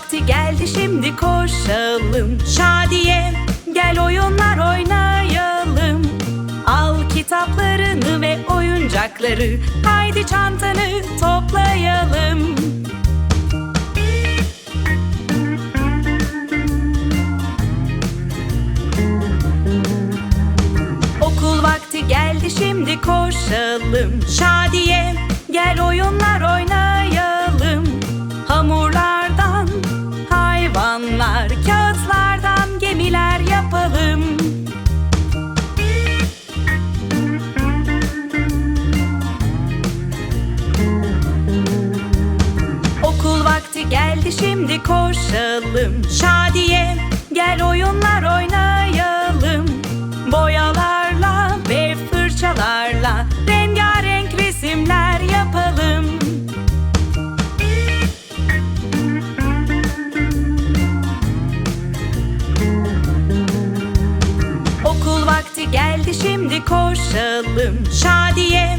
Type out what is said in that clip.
vakti geldi şimdi koşalım. Şadiye gel oyunlar oynayalım. Al kitaplarını ve oyuncakları Haydi çantanı toplayalım. Okul vakti geldi şimdi koşalım. Şadiye geldi şimdi koşalım. Şadiye gel oyunlar oynayalım. Boyalarla ve fırçalarla Rengarenk resimler yapalım. Okul vakti geldi şimdi koşalım. Şadiye